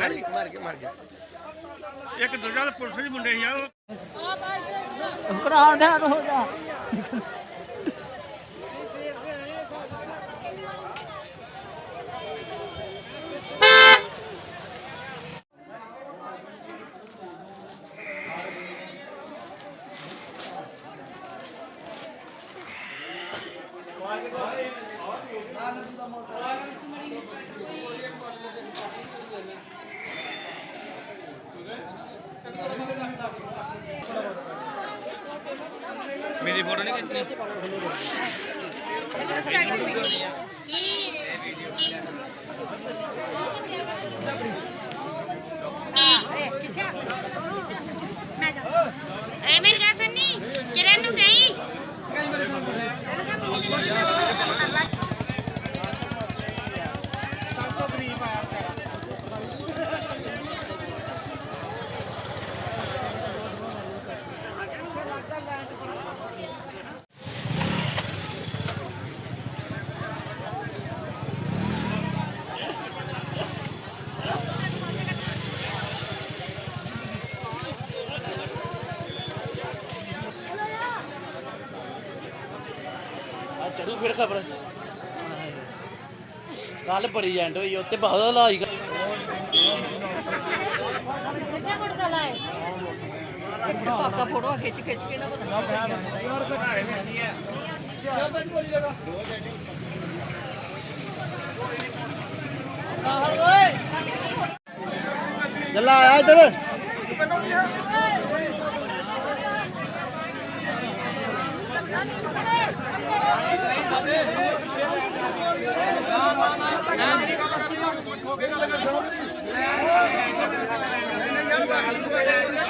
ਮਾਰ ਕੇ ਮਾਰ ਕੇ ਮਾਰ ਗਿਆ। ਇੱਕ ਦੂਜਾ ਤਾਂ ਪੁਲਿਸ ਦੇ ਮੁੰਡੇ ਸੀ ਆ ਕਰਾਉਣ ਦਾ ਹੋ ਜਾ। ਮੇਰੀ ਫੋਟੋ ਨਹੀਂ ਖਿੱਚਣੀ ਚੜੂ ਫਿਰ ਖਬਰ। ਕੱਲ ਬੜੀ ਜੈਂਟ ਹੋਈ ਉੱਤੇ ਬਹੁਤ ਹਲਾਈ ਕਿੱਥੇ ਕੋਟ ਸਾਲਾ ਹੈ? ਇੱਕ ਫੋਟੋ ਖਿੱਚ ਖਿੱਚ ਕੇ ਨਾ ਪਤਾ ਨਹੀਂ ਲੱਗਦਾ ਯਾਰ ਘਟਾਏ ਵੇਂਦੀ ਹੈ। ਕਿਆ ਬੈਠ ਬੋਲੀ ਜਗਾ ਦੋ ਜੈਂਟੀ ਯਾਰ ਬਾਕੀ ਨੂੰ ਕਹਿੰਦੇ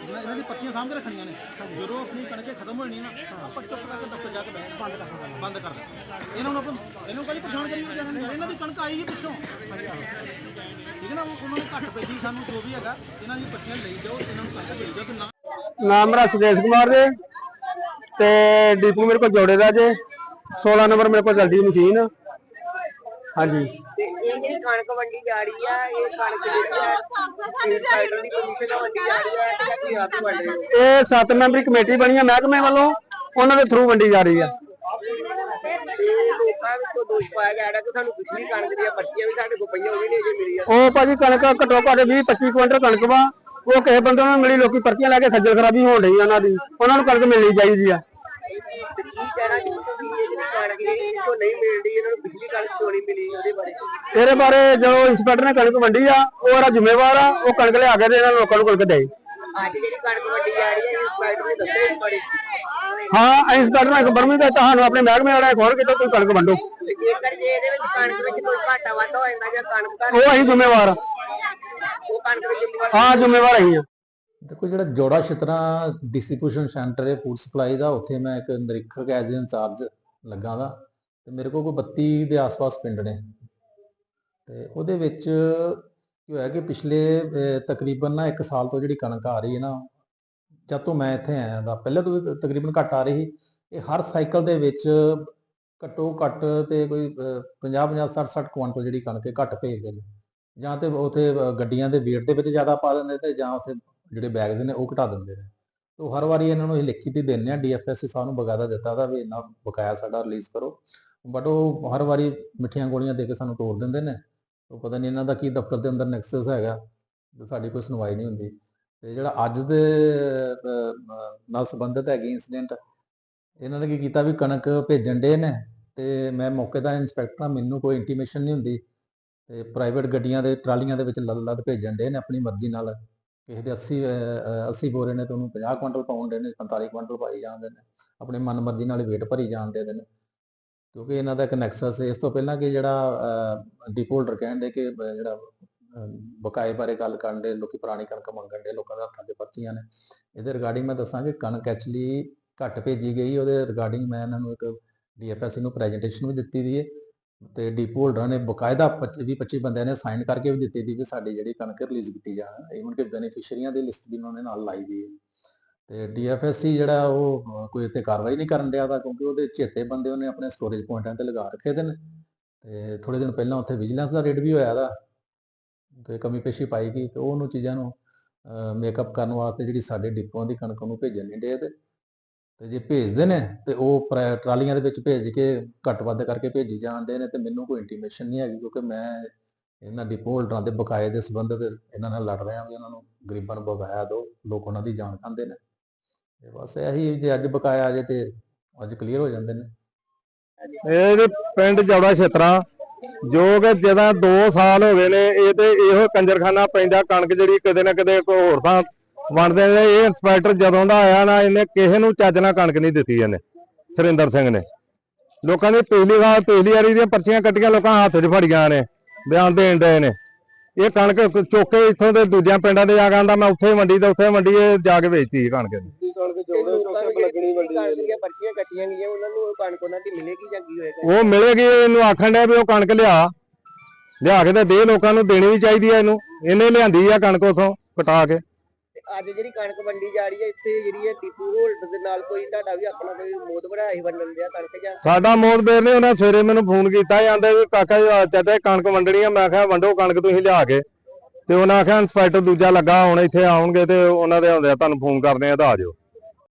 ਇਹਨਾਂ ਇਹਨਾਂ ਦੀ ਪੱਤੀਆਂ ਸਾਂਭ ਕੇ ਰੱਖਣੀਆਂ ਨੇ। ਜਦੋਂ ਆਪਣੀ ਕਣਕੇ ਖਤਮ ਹੋ ਜਾਣੀ ਨਾ ਆਪਾਂ ਚੁੱਪ ਕਰਕੇ ਦਫ਼ਤਰ ਜਾ ਕੇ ਬੰਦ ਕਰ ਦੇਣਾ ਬੰਦ ਕਰ ਦੇਣਾ ਇਹਨਾਂ ਨੂੰ ਆਪਾਂ ਇਹਨੂੰ ਕਦੀ ਪਰੇਸ਼ਾਨ ਕਰੀ ਜਾਣਾ ਨਹੀਂ ਇਹਨਾਂ ਦੀ ਕਣਕ ਆਈ ਹੀ ਪਿੱਛੋਂ। ਠੀਕ ਹੈ ਨਾ ਉਹ- ਉਹਨਾਂ ਨੂੰ ਘੱਟ ਪੈਂਦੀ ਸਾਨੂੰ ਜੋ ਵੀ ਹੈਗਾ। ਇਹਨਾਂ ਦੀ ਪੱਤੀਆਂ ਲਈ ਜਾਓ ਇਹਨਾਂ ਨੂੰ ਕਣਕ ਦੇਈ ਜਾਓ ਤੇ ਨਾ ਨਾਮ ਮੇਰਾ ਸੁਦੇਸ਼ ਕੁਮਾਰ ਜੇ ਤੇ ਡੀਪੂ ਮੇਰੇ ਕੋਲ ਜੋੜੇ ਦਾ ਜੇ। 16 ਨੰਬਰ ਮੇਰੇ ਕੋਲ ਚਲਦੀ ਮਸ਼ੀਨ। ਹਾਂਜੀ। ਇਹ ਕਣਕ ਵੰਡੀ ਜਾ ਰਹੀ ਆ ਇਹ ਕਣਕ ਜਿਹੜੀ ਆ ਸਾਈਡਰ ਦੀ ਕਮਿਸ਼ਨ ਨਾਲ ਵੰਡੀ ਜਾ ਰਹੀ ਆ ਜਾਂ ਕੀ ਆਪ ਹੀ ਵੰਡ ਰਹੇ ਹੋ ਇਹ 7 ਮੈਂਬਰੀ ਕਮੇਟੀ ਬਣੀ ਹੈ ਮਹਿਕਮੇ ਵੱਲੋਂ ਉਹਨਾਂ ਦੇ ਥਰੂ ਵੰਡੀ ਜਾ ਰਹੀ ਆ। ਉਹ ਭਾਜੀ ਕਣਕ ਘੱਟੋ ਘੱਟ 20 25 ਕੁਇੰਟਲ ਕਣਕ ਵਾ ਉਹ ਕਿਸੇ ਬੰਦੇ ਨੂੰ ਮਿਲੀ ਲੋਕੀ ਪਰਚੀਆਂ ਲੈ ਕੇ ਸੱਜਲ ਖਰਾਬੀ ਹੋਣ ਰਹੀ ਉਹਨਾਂ ਦੀ ਉਹਨਾਂ ਨੂੰ ਕਣਕ ਮਿਲਣੀ ਚਾਹੀਦੀ ਆ। ਇਹਦੇ ਬਾਰੇ ਜੋ ਇੰਸਪੈਕਟਰ ਨੇ ਕਣਕ ਵੰਡੀ ਆ ਉਹ ਉਹਦਾ ਜ਼ਿੰਮੇਵਾਰ ਆ ਉਹ ਕਣਕ ਲਿਆ ਕੇ ਤੇ ਇਹਨਾਂ ਲੋਕਾਂ ਨੂੰ ਕਣਕ ਦੇ ਅੱਜ ਜਿਹੜੀ ਕਣਕ ਵੰਡੀ ਜਾ ਰਹੀ ਹੈ ਨੇ ਦੱਸਿਆ ਇੰਸਪੈਕਟਰ ਨੇ ਇੱਕ ਬਰਮੀ ਦਾ ਤੁਹਾਨੂੰ ਆਪਣੇ ਮਹਿਕਮੇ ਵਾਲਾ ਖੋਲ ਕੇ ਤੇ ਕੋਈ ਕਣਕ ਵੰਡੋ। ਜੇਕਰ ਜੇ ਇਹਦੇ ਵਿੱਚ ਕਣਕ ਵਿੱਚ ਕੋਈ ਘਾਟਾ ਵਾਧਾ ਹੋ ਜਾਂਦਾ ਜਾਂ ਕਣਕ ਘੱਟ ਉਹ ਅਸੀਂ ਜ਼ਿੰਮੇਵਾਰ ਆ। ਉਹ ਕਣਕ ਦੇ ਜ਼ਿੰਮੇਵਾਰ ਹਾਂ ਜ਼ਿੰਮੇਵਾਰ ਅਸੀਂ ਆ। ਦੇਖੋ ਜਿਹੜਾ ਜੋੜਾ ਛਿਤਰਾ ਡਿਸਟ੍ਰੀਬਿਊਸ਼ਨ ਸੈਂਟਰ ਹੈ ਫੂਡ ਸਪਲਾਈ ਦਾ, ਉੱਥੇ ਮੈਂ ਇੱਕ ਨਿਰੀਖਕ ਐਜ਼ ਇੰਚਾਰਜ ਲੱਗਾ ਦਾ ਤੇ ਮੇਰੇ ਕੋਲ ਕੋਈ 32 ਦੇ ਆਸ-ਪਾਸ ਪਿੰਡ ਨੇ। ਤੇ ਉਹਦੇ ਵਿੱਚ ਕੀ ਹੋਇਆ ਕਿ ਪਿਛਲੇ ਤਕਰੀਬਨ ਨਾ 1 ਸਾਲ ਤੋਂ ਜਿਹੜੀ ਕਣਕ ਆ ਰਹੀ ਹੈ ਨਾ, ਜਦ ਤੋਂ ਮੈਂ ਇੱਥੇ ਆਇਆ ਦਾ ਪਹਿਲੇ ਤੋਂ ਵੀ ਤਕਰੀਬਨ ਘੱਟ ਆ ਰਹੀ, ਇਹ ਹਰ ਸਾਈਕਲ ਦੇ ਵਿੱਚ ਘੱਟੋ ਘੱਟ ਤੇ ਕੋਈ 50 50 60 60 ਕੁਇੰਟਲ ਜਿਹੜੀ ਕਣਕ ਹੈ, ਘੱਟ ਭੇਜਦੇ ਨੇ। ਜਾਂ ਤੇ ਉਥੇ ਗੱਡੀਆਂ ਦੇ ਵੇਟ ਦੇ ਵਿੱਚ ਜ਼ਿਆਦਾ ਪਾ ਦਿੰਦੇ ਤੇ ਜਾਂ ਉਥੇ ਜਿਹੜੇ ਬੈਗਸ ਨੇ ਉਹ ਘਟਾ ਦਿੰਦੇ ਨੇ। ਤੋ ਹਰ ਵਾਰੀ ਇਹਨਾਂ ਨੂੰ ਇਹ ਲਿਖੀ ਤੇ ਦਿੰਦੇ ਆ ਡੀਐਫਐਸਸੀ ਸਾਹਿਬ ਨੂੰ ਬਕਾਇਦਾ ਦਿੱਤਾ ਦਾ ਵੀ ਇੰਨਾ ਬਕਾਇਆ ਸਾਡਾ ਰਿਲੀਜ਼ ਕਰੋ। ਬਟ ਉਹ ਹਰ ਵਾਰੀ ਮਿੱਠੀਆਂ ਗੋਲੀਆਂ ਦੇ ਕੇ ਸਾਨੂੰ ਤੋੜ ਦਿੰਦੇ ਨੇ। ਉਹ ਪਤਾ ਨਹੀਂ ਇਹਨਾਂ ਦਾ ਕੀ ਦਫ਼ਤਰ ਦੇ ਅੰਦਰ ਨੈਕਸਸ ਹੈਗਾ, ਤੇ ਸਾਡੀ ਕੋਈ ਸੁਣਵਾਈ ਨਹੀਂ ਹੁੰਦੀ। ਤੇ ਜਿਹੜਾ ਅੱਜ ਦੇ ਨਾਲ ਸੰਬੰਧਿਤ ਹੈਗੀ ਇਨਸੀਡੈਂਟ ਇਹਨਾਂ ਨੇ ਕੀ ਕੀਤਾ ਵੀ ਕਣਕ ਭੇਜਣ ਦੇ ਨੇ, ਤੇ ਮੈਂ ਮੌਕੇ ਦਾ ਇੰਸਪੈਕਟਰ ਹਾਂ, ਮੈਨੂੰ ਕੋਈ ਇੰਟੀਮੇਸ਼ਨ ਨਹੀਂ ਹੁੰਦੀ। ਤੇ ਪ੍ਰਾਈਵੇਟ ਗੱਡੀਆਂ ਦੇ, ਟਰਾਲੀਆਂ ਦੇ ਵਿੱਚ ਲੱਦ ਲੱਦ ਭੇਜਣ ਦੇ ਨੇ, ਆਪਣੀ ਮਰਜ਼ੀ ਨਾਲ। ਕਿਸੇ ਦੇ 80 ਅਹ, 80 ਬੋਰੇ ਨੇ ਤੇ ਉਹਨੂੰ 50 ਕੁਇੰਟਲ ਪਾਉਣ ਦੇ ਨੇ 45 ਕੁਇੰਟਲ ਪਾਈ ਜਾਂਦੇ ਨੇ। ਆਪਣੇ ਮਨ ਮਰਜ਼ੀ ਨਾਲ weight ਭਰੀ ਜਾਂਦੇ ਨੇ। ਕਿਉਂਕਿ ਇਹਨਾਂ ਦਾ ਇੱਕ ਨੈਕਸਸ ਇਸ ਤੋਂ ਪਹਿਲਾਂ ਕਿ ਜਿਹੜਾ ਡਿਪੋਲਡਰ ਕਹਿੰਦੇ ਕਿ ਜਿਹੜਾ ਬਕਾਏ ਬਾਰੇ ਗੱਲ ਕਰਨ ਦੇ ਲੋਕੀ ਪੁਰਾਣੀ ਕਣਕ ਮੰਗਣ ਦੇ ਲੋਕਾਂ ਦੇ ਹੱਥਾਂ 'ਚ ਪਰਚੀਆਂ ਨੇ। ਇਹਦੇ ਰਿਗਾਰਡਿੰਗ ਮੈਂ ਦੱਸਾਂ ਕਿ ਕਣਕ ਐਕਚੁਅਲੀ ਘੱਟ ਭੇਜੀ ਗਈ ਉਹਦੇ ਰਿਗਾਰਡਿੰਗ ਮੈਂ ਇਹਨਾਂ ਨੂੰ ਇੱਕ ਡੀਐਫਐਸਸੀ ਨੂੰ ਪ੍ਰੈਜੈਂਟੇਸ਼ਨ ਵੀ ਦਿੱਤੀ ਦੀ ਹੈ ਤੇ ਡੀਪੋ ਹੋਲਡਰਾਂ ਨੇ ਬਕਾਇਦਾ 25 25 ਬੰਦਿਆਂ ਨੇ ਸਾਈਨ ਕਰਕੇ ਵੀ ਦਿੱਤੀ ਦੀ ਕਿ ਸਾਡੀ ਜਿਹੜੀ ਕਣਕ ਰਿਲੀਜ਼ ਕੀਤੀ ਜਾਣ ਈਵਨ ਕਿ ਬੈਨੀਫੀਸ਼ੀਅਰੀਆਂ ਦੀ ਲਿਸਟ ਵੀ ਉਹਨਾਂ ਨੇ ਨਾਲ ਲਾਈ ਦੀ ਹੈ ਤੇ ਡੀਐਫਐਸਸੀ ਜਿਹੜਾ ਉਹ ਕੋਈ ਉੱਤੇ ਕਾਰਵਾਈ ਨਹੀਂ ਕਰਨ ਡਿਆ ਦਾ ਕਿਉਂਕਿ ਉਹਦੇ ਚੇਤੇ ਬੰਦੇ ਉਹਨੇ ਆਪਣੇ ਸਟੋਰੇਜ ਪੁਆਇੰਟਾਂ ਤੇ ਲਗਾ ਰੱਖੇ ਦੇ ਨੇ। ਤੇ ਥੋੜੇ ਦਿਨ ਪਹਿਲਾਂ ਉੱਥੇ ਵਿਜੀਲੈਂਸ ਦਾ ਰੇਡ ਵੀ ਹੋਇਆ ਦਾ ਤੇ ਕਮੀ ਪੇਸ਼ੀ ਪਾਈ ਗਈ ਤੇ ਉਹਨੂੰ ਚੀਜ਼ਾਂ ਨੂੰ ਮੇਕਅਪ ਕਰਨ ਵਾਸਤੇ ਜਿਹੜੀ ਸਾਡੇ ਡਿਪੂਆਂ ਦੀ ਕਣਕ ਨੂੰ ਭੇਜਣ ਨਹੀਂ ਡੇ ਤੇ ਤੇ ਜੇ ਭੇਜਦੇ ਨੇ ਤੇ ਉਹ ਟਰਾਲੀਆਂ ਦੇ ਵਿੱਚ ਭੇਜ ਕੇ ਘੱਟ ਵੱਧ ਕਰਕੇ ਭੇਜੀ ਜਾਂਦੇ ਨੇ ਤੇ ਮੈਨੂੰ ਕੋਈ ਇੰਟੀਮੇਸ਼ਨ ਨਹੀਂ ਹੈਗੀ ਕਿਉਂਕਿ ਮੈਂ ਇਹਨਾਂ ਡਿਪੋ ਹੋਲਡਰਾਂ ਦੇ ਬਕਾਏ ਦੇ ਸੰਬੰਧ ਤੇ ਇਹਨਾਂ ਨਾਲ ਲੜ ਰਿਹਾ ਵੀ ਉਹਨਾਂ ਨੂੰ ਗਰੀਬਾਂ ਨੂੰ ਬਕਾਇਆ ਦਿਓ, ਲੋਕ ਉਹਨਾਂ ਦੀ ਜਾਨ ਖਾਂਦੇ ਨੇ। ਤੇ ਬਸ ਇਹੀ ਜੇ ਅੱਜ ਬਕਾਇਆ ਆ ਜੇ ਤੇ ਅੱਜ ਕਲੀਅਰ ਹੋ ਜਾਂਦੇ ਨੇ। ਇਹ ਪਿੰਡ ਜੌੜਾ ਛੇਤਰਾ, ਜੋ ਕਿ ਜਦੋਂ 2 ਸਾਲ ਹੋ ਗਏ ਨੇ, ਇਹ ਤੇ ਇਹੋ ਕੰਜਰਖਾਨਾ ਪੈਂਦਾ, ਕਣਕ ਜਿਹੜੀ ਕਦੇ ਨਾ ਕਦੇ ਕੋਈ ਹੋਰ ਥਾਂ ਵੰਡਦੇ ਨੇ ਇਹ ਇੰਸਪੈਕਟਰ ਜਦੋਂ ਦਾ ਆਇਆ ਨਾ ਇਹਨੇ ਕਿਸੇ ਨੂੰ ਚੱਜ ਨਾਲ ਕਣਕ ਨਹੀਂ ਦਿੱਤੀ ਇਹਨੇ ਸੁਰਿੰਦਰ ਸਿੰਘ ਨੇ। ਲੋਕਾਂ ਦੀ ਪਿਛਲੀ ਵਾਰ ਪਿਛਲੀ ਵਾਰੀ ਦੀਆਂ ਪਰਚੀਆਂ ਕੱਟੀਆਂ ਲੋਕਾਂ ਹੱਥ 'ਚ ਫੜੀਆਂ ਨੇ ਬਿਆਨ ਦੇਣ ਡਏ ਨੇ। ਇਹ ਕਣਕ ਚੁੱਕ ਇੱਥੋਂ ਦੇ ਦੂਜਿਆਂ ਪਿੰਡਾਂ ਦੇ ਜਾ ਕੇ ਆਂਦਾ ਮੈਂ ਉੱਥੇ ਮੰਡੀ ਤੇ ਉੱਥੇ ਮੰਡੀ ਇਹ ਜਾ ਕੇ ਵੇਚਤੀ ਇਹ ਕਣਕ ਦੀ ਉਹ ਦੀ ਮਿਲੇਗੀ ਜਾਂ ਕੀ ਹੋਏਗਾ ਉਹ ਮਿਲੇਗੀ ਇਹਨੂੰ ਆਖਣ ਡਿਆ ਵੀ ਉਹ ਕਣਕ ਲਿਆ। ਲਿਆ ਕੇ ਤੇ ਦੇ ਲੋਕਾਂ ਨੂੰ ਦੇਣੀ ਵੀ ਚਾਹੀਦੀ ਹੈ ਇਹਨੂੰ। ਇਹਨੇ ਲਿਆਂਦੀ ਆ ਕਣਕ ਉਥੋਂ ਕਟਾ ਕੇ। ਅੱਜ ਜਿਹੜੀ ਕਣਕ ਵੰਡੀ ਜਾ ਰਹੀ ਹੈ, ਇੱਥੇ ਜਿਹੜੀ ਹੈ ਟੀਪੂ ਹੋਲਡਰ ਦੇ ਨਾਲ ਕੋਈ ਤੁਹਾਡਾ ਵੀ ਆਪਣਾ ਕੋਈ ਮੋਦ ਬਣਾਇਆ ਸੀ ਵੰਡਣ ਦਿਆ ਕਣਕ ਜਾਂ? ਸਾਡਾ ਮੋਦਬੇਰ ਨੇ ਉਹਨਾਂ ਸਵੇਰੇ ਮੈਨੂੰ ਫੋਨ ਕੀਤਾ ਜਾਂਦੇ ਵੀ ਕਾਕਾ ਜੀ ਆ ਚਾਚਾ ਇਹ ਕਣਕ ਵੰਡਣੀ ਆ, ਮੈਂ ਕਿਹਾ ਵੰਡੋ ਕਣਕ ਤੁਸੀਂ ਲਿਆ ਕੇ। ਤੇ ਉਹਨਾਂ ਆਖਿਆ, ਇੰਸਪੈਕਟਰ ਦੂਜਾ ਲੱਗਾ, ਹੁਣ ਇੱਥੇ ਆਉਣਗੇ ਤੇ ਉਹਨਾਂ ਦੇ ਹੁੰਦੇ ਆ ਤੁਹਾਨੂੰ ਫੋਨ ਕਰਦੇ ਆ, ਤਾਂ ਆ ਜਾਓ।